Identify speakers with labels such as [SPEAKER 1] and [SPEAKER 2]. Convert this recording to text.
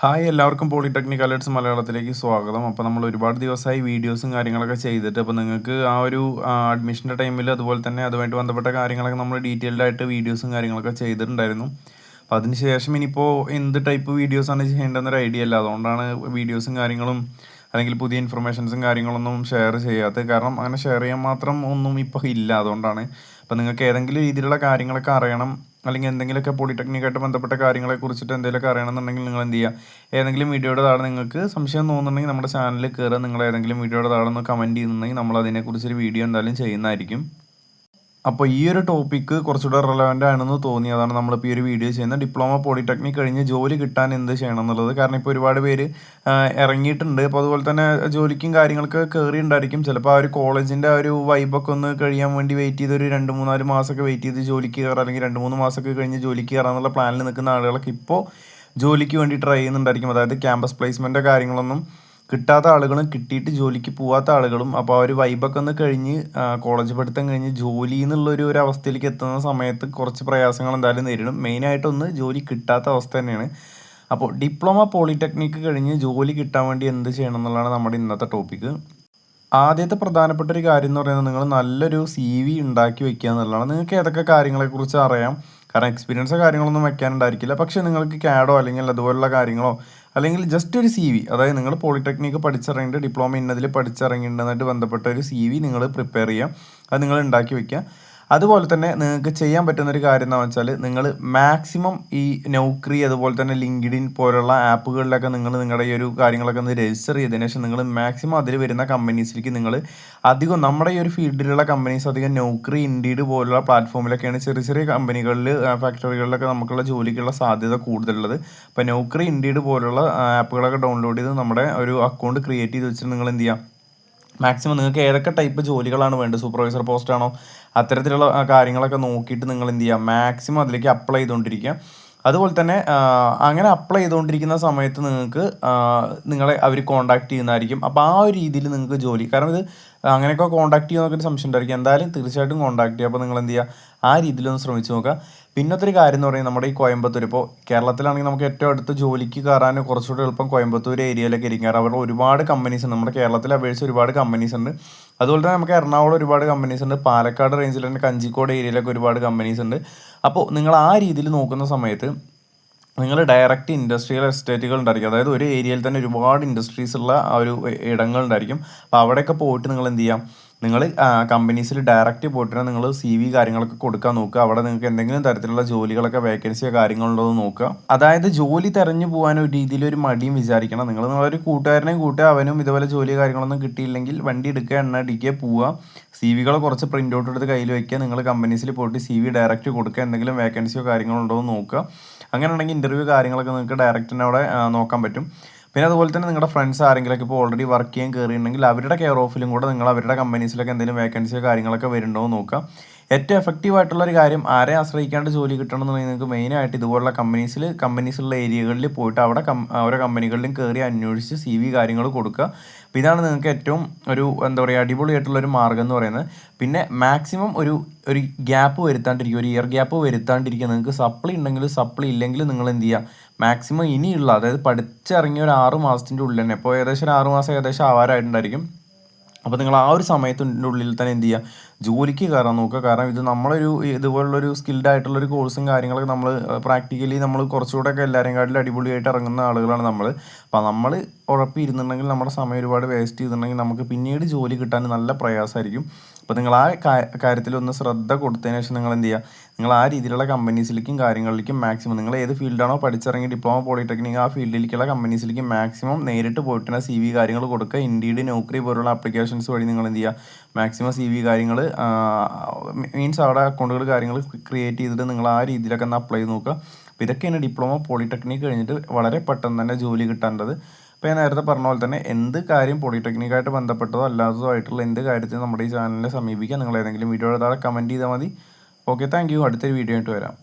[SPEAKER 1] Hi എല്ലാവർക്കും polytechnic alerts മലയാളത്തിലേക്ക് സ്വാഗതം. അപ്പോൾ നമ്മൾ ഒരുപാട് ദിവസമായി വീഡിയോസും കാര്യങ്ങളൊക്കെ ചെയ്തിട്ട് അപ്പോൾ നിങ്ങൾക്ക് ആ ഒരു അഡ്മിഷന്റെ ടൈമിൽ അതുപോലെ തന്നെ അതുമായിട്ട് ബന്ധപ്പെട്ട കാര്യങ്ങളൊക്കെ നമ്മൾ ഡീറ്റെയിൽഡ് ആയിട്ട് വീഡിയോസും കാര്യങ്ങളൊക്കെ ചെയ്തിട്ടുണ്ടായിരുന്നു. അപ്പോൾ അതിന് ശേഷം ഇനിയിപ്പോൾ എന്ത് ടൈപ്പ് വീഡിയോസാണ് ചെയ്യേണ്ടതെന്നൊരു ഐഡിയ അല്ല അതുകൊണ്ടാണ് വീഡിയോസും കാര്യങ്ങളും അല്ലെങ്കിൽ പുതിയ ഇൻഫർമേഷൻസും കാര്യങ്ങളൊന്നും ഷെയർ ചെയ്യാത്തത്. കാരണം അങ്ങനെ ഷെയർ ചെയ്യാൻ മാത്രം ഒന്നും ഇപ്പോൾ ഇല്ല. അതുകൊണ്ടാണ്. അപ്പോൾ നിങ്ങൾക്ക് ഏതെങ്കിലും രീതിയിലുള്ള കാര്യങ്ങളൊക്കെ അറിയണം. അല്ലെങ്കിൽ എന്തെങ്കിലുമൊക്കെ പോളിടെക്നിക്കായിട്ട് ബന്ധപ്പെട്ട കാര്യങ്ങളെ കുറിച്ചിട്ട് എന്തെങ്കിലുമൊക്കെ അറിയണമെന്നുണ്ടെങ്കിൽ നിങ്ങൾ എന്ത് ചെയ്യുക? ഏതെങ്കിലും വീഡിയോയുടെ താഴെ നിങ്ങൾക്ക് സംശയം തോന്നുന്നുണ്ടെങ്കിൽ നമ്മുടെ ചാനലിൽ കയറുക. നിങ്ങൾ ഏതെങ്കിലും വീഡിയോയുടെ താഴെ ഒന്ന് കമന്റ് ചെയ്യുന്നുണ്ടെങ്കിൽ നമ്മൾ അതിനെക്കുറിച്ചൊരു വീഡിയോ എന്തായാലും ചെയ്യുന്നതായിരിക്കും. അപ്പോൾ ഈ ഒരു ടോപ്പിക്ക് കുറച്ചുകൂടെ റെലവന്റ് ആണെന്ന് തോന്നി. അതാണ് നമ്മളിപ്പോൾ ഈ ഒരു വീഡിയോ ചെയ്യുന്നത്. ഡിപ്ലോമ പോളിടെക്നിക് കഴിഞ്ഞ് ജോലി കിട്ടാൻ എന്ത് ചെയ്യണം എന്നുള്ളത്. കാരണം ഇപ്പോൾ ഒരുപാട് പേര് ഇറങ്ങിയിട്ടുണ്ട്. അപ്പോൾ അതുപോലെ തന്നെ ജോലിക്കും കാര്യങ്ങൾക്ക് കയറി ഉണ്ടായിരിക്കും ചിലപ്പോൾ ആ ഒരു കോളേജിന്റെ ആ ഒരു വൈബൊക്കെ ഒന്ന് കഴിയാൻ വേണ്ടി വെയിറ്റ് ചെയ്ത് ഒരു രണ്ട് മൂന്നാൽ മാസമൊക്കെ വെയിറ്റ് ചെയ്ത് ജോലിക്ക് കയറാം. അല്ലെങ്കിൽ രണ്ട് മൂന്ന് മാസമൊക്കെ കഴിഞ്ഞ് ജോലിക്ക് കയറാമെന്നുള്ള പ്ലാനിൽ നിൽക്കുന്ന ആളുകളൊക്കെ ഇപ്പോൾ ജോലിക്ക് വേണ്ടി ട്രൈ ചെയ്യുന്നുണ്ടായിരിക്കും. അതായത് ക്യാമ്പസ് പ്ലേസ്മെന്റോ കാര്യങ്ങളൊന്നും കിട്ടാത്ത ആളുകളും കിട്ടിയിട്ട് ജോലിക്ക് പോവാത്ത ആളുകളും അപ്പോൾ ആ ഒരു വൈബൊക്കെ ഒന്ന് കഴിഞ്ഞ് കോളേജ് പഠിത്തം കഴിഞ്ഞ് ജോലി എന്നുള്ളൊരു ഒരു അവസ്ഥയിലേക്ക് എത്തുന്ന സമയത്ത് കുറച്ച് പ്രയാസങ്ങൾ എന്തായാലും നേരിടും. മെയിനായിട്ടൊന്ന് ജോലി കിട്ടാത്ത അവസ്ഥ തന്നെയാണ്. അപ്പോൾ ഡിപ്ലോമ പോളിടെക്നിക്ക് കഴിഞ്ഞ് ജോലി കിട്ടാൻ വേണ്ടി എന്ത് ചെയ്യണം എന്നുള്ളതാണ് നമ്മുടെ ഇന്നത്തെ ടോപ്പിക്ക് ആദ്യത്തെ പ്രധാനപ്പെട്ട ഒരു കാര്യം എന്ന് പറയുന്നത് നിങ്ങൾ നല്ലൊരു സി വി ഉണ്ടാക്കി വെക്കുക എന്നുള്ളതാണ്. നിങ്ങൾക്ക് ഏതൊക്കെ കാര്യങ്ങളെക്കുറിച്ച് അറിയാം? കാരണം എക്സ്പീരിയൻസോ കാര്യങ്ങളൊന്നും വെക്കാനുണ്ടായിരിക്കില്ല പക്ഷേ നിങ്ങൾക്ക് കാഡോ അല്ലെങ്കിൽ അതുപോലുള്ള കാര്യങ്ങളോ അല്ലെങ്കിൽ ജസ്റ്റ് ഒരു സി വി അതായത് നിങ്ങൾ പോളിടെക്നിക്ക് പഠിച്ചിറങ്ങിയിട്ട് ഡിപ്ലോമ ഇന്നതിൽ പഠിച്ചിറങ്ങിയിട്ടുണ്ടെന്നായിട്ട് ബന്ധപ്പെട്ട ഒരു സി വി നിങ്ങൾ പ്രിപ്പയർ ചെയ്യാം അത് നിങ്ങൾ ഉണ്ടാക്കി വെക്കുക. അതുപോലെ തന്നെ നിങ്ങൾക്ക് ചെയ്യാൻ പറ്റുന്ന ഒരു കാര്യം എന്താണെന്ന് വെച്ചാൽ നിങ്ങൾ മാക്സിമം ഈ നൗക്രി അതുപോലെ തന്നെ ലിങ്ക്ഡിൻ പോലുള്ള ആപ്പുകളിലൊക്കെ നിങ്ങൾ നിങ്ങളുടെ ഈ ഒരു കാര്യങ്ങളൊക്കെ ഒന്ന് രജിസ്റ്റർ ചെയ്തതിനു ശേഷം നിങ്ങൾ മാക്സിമം അതിൽ വരുന്ന കമ്പനീസിലേക്ക് നിങ്ങൾ അധികം നമ്മുടെ ഈ ഒരു ഫീൽഡിലുള്ള കമ്പനീസ് അധികം നൗക്രി ഇൻഡീഡ് പോലുള്ള പ്ലാറ്റ്ഫോമിലൊക്കെയാണ് ചെറിയ ചെറിയ കമ്പനികളിൽ ഫാക്ടറികളിലൊക്കെ നമുക്കുള്ള ജോലിക്കുള്ള സാധ്യത കൂടുതലുള്ളത്. അപ്പോൾ നൗക്രി ഇൻഡീഡ് പോലുള്ള ആപ്പുകളൊക്കെ ഡൗൺലോഡ് ചെയ്ത് നമ്മുടെ ഒരു അക്കൗണ്ട് ക്രിയേറ്റ് ചെയ്ത് വെച്ചിട്ട് നിങ്ങൾ എന്ത് ചെയ്യുക മാക്സിമം നിങ്ങൾക്ക് ഏതൊക്കെ ടൈപ്പ് ജോലികളാണ് വേണ്ടത്? സൂപ്പർവൈസർ പോസ്റ്റ് ആണോ? അത്തരത്തിലുള്ള കാര്യങ്ങളൊക്കെ നോക്കിയിട്ട് നിങ്ങൾ എന്ത് ചെയ്യുക മാക്സിമം അതിലേക്ക് അപ്ലൈ ചെയ്തുകൊണ്ടിരിക്കുക. അതുപോലെ തന്നെ അങ്ങനെ അപ്ലൈ ചെയ്തുകൊണ്ടിരിക്കുന്ന സമയത്ത് നിങ്ങൾക്ക് നിങ്ങളെ അവർ കോൺടാക്ട് ചെയ്യുന്നതായിരിക്കും. അപ്പോൾ ആ ഒരു രീതിയിൽ നിങ്ങൾക്ക് ജോലി കാരണം ഇത് അങ്ങനെയൊക്കെ കോൺടാക്ട് ചെയ്യുന്ന ഒരു സംശയം ഉണ്ടായിരിക്കും. എന്തായാലും തീർച്ചയായിട്ടും കോൺടാക്ട് ചെയ്യുക. അപ്പോൾ നിങ്ങൾ എന്ത് ചെയ്യുക? ആ രീതിയിലൊന്ന് ശ്രമിച്ചു നോക്കുക. പിന്നത്തെ കാര്യം എന്ന് പറയുന്നത് നമ്മുടെ ഈ കോയമ്പത്തൂർ ഇപ്പോൾ കേരളത്തിലാണെങ്കിൽ നമുക്ക് ഏറ്റവും അടുത്ത് ജോലിക്ക് കയറാൻ കുറച്ചുകൂടി എളുപ്പം കോയമ്പത്തൂർ ഏരിയയിലൊക്കെ ഇരിക്കും. കാരണം അവിടെ ഒരുപാട് കമ്പനീസ് ഉണ്ട്. നമ്മുടെ കേരളത്തിൽ അപേക്ഷിച്ച് ഒരുപാട് കമ്പനീസ് ഉണ്ട്. അതുപോലെ തന്നെ നമുക്ക് എറണാകുളം ഒരുപാട് കമ്പനീസ് ഉണ്ട്. പാലക്കാട് റേഞ്ചിൽ തന്നെ കഞ്ചിക്കോട് ഏരിയയിലൊക്കെ ഒരുപാട് കമ്പനീസ് ഉണ്ട്. അപ്പോൾ നിങ്ങൾ ആ രീതിയിൽ നോക്കുന്ന സമയത്ത് നിങ്ങൾ ഡയറക്റ്റ് ഇൻഡസ്ട്രിയൽ എസ്റ്റേറ്റുകൾ ഉണ്ടായിരിക്കും. അതായത് ഒരു ഏരിയയിൽ തന്നെ ഒരുപാട് ഇൻഡസ്ട്രീസ് ഉള്ള ആ ഒരു ഇടങ്ങൾ ഉണ്ടായിരിക്കും. അപ്പോൾ അവിടെയൊക്കെ പോയിട്ട് നിങ്ങൾ എന്ത് ചെയ്യാം? നിങ്ങൾ കമ്പനീസിൽ ഡയറക്റ്റ് പോയിട്ട് നിങ്ങൾ സി വി കാര്യങ്ങളൊക്കെ കൊടുക്കാൻ നോക്കുക. അവിടെ നിങ്ങൾക്ക് എന്തെങ്കിലും തരത്തിലുള്ള ജോലികളൊക്കെ വേക്കൻസിയോ കാര്യങ്ങളുണ്ടോ എന്ന് നോക്കുക. അതായത് ജോലി തെരഞ്ഞു പോകാൻ ഒരു രീതിയിൽ ഒരു മടിയും വിചാരിക്കണം. നിങ്ങൾ നിങ്ങളൊരു കൂട്ടുകാരനെ കൂട്ടുക അവനും ഇതുപോലെ ജോലി കാര്യങ്ങളൊന്നും കിട്ടിയില്ലെങ്കിൽ വണ്ടി എടുക്കുക എണ്ണ അടിക്കുക പോവുക. സി വികൾ കുറച്ച് പ്രിന്റ് ഔട്ട് എടുത്ത് കയ്യിൽ വയ്ക്കുക. നിങ്ങൾ കമ്പനീസിൽ പോയിട്ട് സി വി ഡയറക്റ്റ് കൊടുക്കുക. എന്തെങ്കിലും വേക്കൻസിയോ കാര്യങ്ങളുണ്ടോ എന്ന് നോക്കുക. അങ്ങനെയാണെങ്കിൽ ഇന്റർവ്യൂ കാര്യങ്ങളൊക്കെ നിങ്ങൾക്ക് ഡയറക്റ്റ് അവിടെ നോക്കാൻ പറ്റും. പിന്നെ അതുപോലെ തന്നെ നിങ്ങളുടെ ഫ്രണ്ട്സ് ആരെങ്കിലൊക്കെ ഇപ്പോൾ ഓൾറെഡി വർക്ക് ചെയ്യാൻ കയറിയിട്ടുണ്ടെങ്കിൽ അവരുടെ കെയർ ഓഫിലും കൂടെ നിങ്ങൾ അവരുടെ കമ്പനീസിലൊക്കെ എന്തെങ്കിലും വേക്കൻസിയോ കാര്യങ്ങളൊക്കെ വരുന്നുണ്ടോ എന്ന് നോക്കുക. ഏറ്റവും എഫക്റ്റീവ് ആയിട്ടുള്ള ഒരു കാര്യം ആരെ ആശ്രയിക്കാണ്ട് ജോലി കിട്ടണമെന്നുണ്ടെങ്കിൽ നിങ്ങൾക്ക് മെയിനായിട്ട് ഇതുപോലുള്ള കമ്പനീസിൽ കമ്പനീസുള്ള ഏരിയകളിൽ പോയിട്ട് അവിടെ കം ഓരോ കമ്പനികളിലും കയറി അന്വേഷിച്ച് സി വി കാര്യങ്ങൾ കൊടുക്കുക. അപ്പോൾ ഇതാണ് നിങ്ങൾക്ക് ഏറ്റവും ഒരു എന്താ പറയുക അടിപൊളിയായിട്ടുള്ള ഒരു മാർഗം എന്ന് പറയുന്നത്. പിന്നെ മാക്സിമം ഒരു ഒരു ഗ്യാപ്പ് വരുത്താണ്ടിരിക്കുക. ഒരു ഇയർ ഗ്യാപ്പ് വരുത്താണ്ടിരിക്കുക. നിങ്ങൾക്ക് സപ്ലി ഉണ്ടെങ്കിൽ സപ്ലി ഇല്ലെങ്കിൽ നിങ്ങൾ എന്ത് ചെയ്യുക? മാക്സിമം ഇനിയുള്ള അതായത് പഠിച്ചിറങ്ങിയ ഒരു ആറ് മാസത്തിന്റെ ഉള്ളിൽ തന്നെ ഇപ്പോൾ ഏകദേശം ഒരു ആറ് മാസം ഏകദേശം ആവാറായിട്ടുണ്ടായിരിക്കും. അപ്പോൾ നിങ്ങൾ ആ ഒരു സമയത്തിന്റെ ഉള്ളിൽ തന്നെ എന്ത് ചെയ്യുക? ജോലിക്ക് കയറാൻ നോക്കുക. കാരണം ഇത് നമ്മളൊരു ഇതുപോലുള്ളൊരു സ്കിൽഡ് ആയിട്ടുള്ളൊരു കോഴ്സും കാര്യങ്ങളൊക്കെ നമ്മൾ പ്രാക്ടിക്കലി നമ്മൾ കുറച്ചുകൂടെ ഒക്കെ എല്ലാവരും കാട്ടിലും അടിപൊളിയായിട്ട് ഇറങ്ങുന്ന ആളുകളാണ് നമ്മൾ. അപ്പോൾ നമ്മൾ ഉറപ്പിരുന്നുണ്ടെങ്കിൽ നമ്മുടെ സമയം ഒരുപാട് വേസ്റ്റ് ചെയ്തിട്ടുണ്ടെങ്കിൽ നമുക്ക് പിന്നീട് ജോലി കിട്ടാൻ നല്ല പ്രയാസമായിരിക്കും. അപ്പോൾ നിങ്ങൾ ആ കാര്യത്തിൽ ഒന്ന് ശ്രദ്ധ കൊടുത്തതിന് ശേഷം നിങ്ങൾ എന്ത് ചെയ്യുക നിങ്ങൾ ആ രീതിയിലുള്ള കമ്പനീസിലേക്കും കാര്യങ്ങളിലേക്കും മാക്സിമം നിങ്ങൾ ഏത് ഫീൽഡാണോ പഠിച്ചിറങ്ങി ഡിപ്ലോമ പോളിടെക്നിക് ആ ഫീൽഡിലേക്കുള്ള കമ്പനീസിലേക്ക് മാക്സിമം നേരിട്ട് പോയിട്ട് സി വി കാര്യങ്ങൾ കൊടുക്കുക. ഇൻഡീഡ് നോക്കറി പോലുള്ള ആപ്ലിക്കേഷൻസ് വഴി നിങ്ങൾ എന്ത് ചെയ്യുക മാക്സിമം സി വി കാര്യങ്ങൾ മീൻസ് അവിടെ അക്കൗണ്ടുകൾ കാര്യങ്ങൾ ക്രിയേറ്റ് ചെയ്തിട്ട് നിങ്ങൾ ആ രീതിയിലൊക്കെ ഒന്ന് അപ്ലൈ ചെയ്ത് നോക്കുക. അപ്പോൾ ഇതൊക്കെയാണ് ഡിപ്ലോമ പോളിടെക്നിക് കഴിഞ്ഞിട്ട് വളരെ പെട്ടെന്ന് തന്നെ ജോലി കിട്ടേണ്ടത് അപ്പോൾ ഞാൻ നേരത്തെ പറഞ്ഞ പോലെ തന്നെ എന്ത് കാര്യം പോളിടെക്നിക്കായിട്ട് ബന്ധപ്പെട്ടതോ അല്ലാത്തതോ ആയിട്ടുള്ള എന്ത് കാര്യത്തിനും നമ്മുടെ ഈ ചാനലിനെ സമീപിക്കാൻ നിങ്ങൾ ഏതെങ്കിലും വീഡിയോ താഴെ കമന്റ് ചെയ്താൽ മതി. ഓക്കെ താങ്ക് യു അടുത്തൊരു വീഡിയോ ആയിട്ട് വരാം.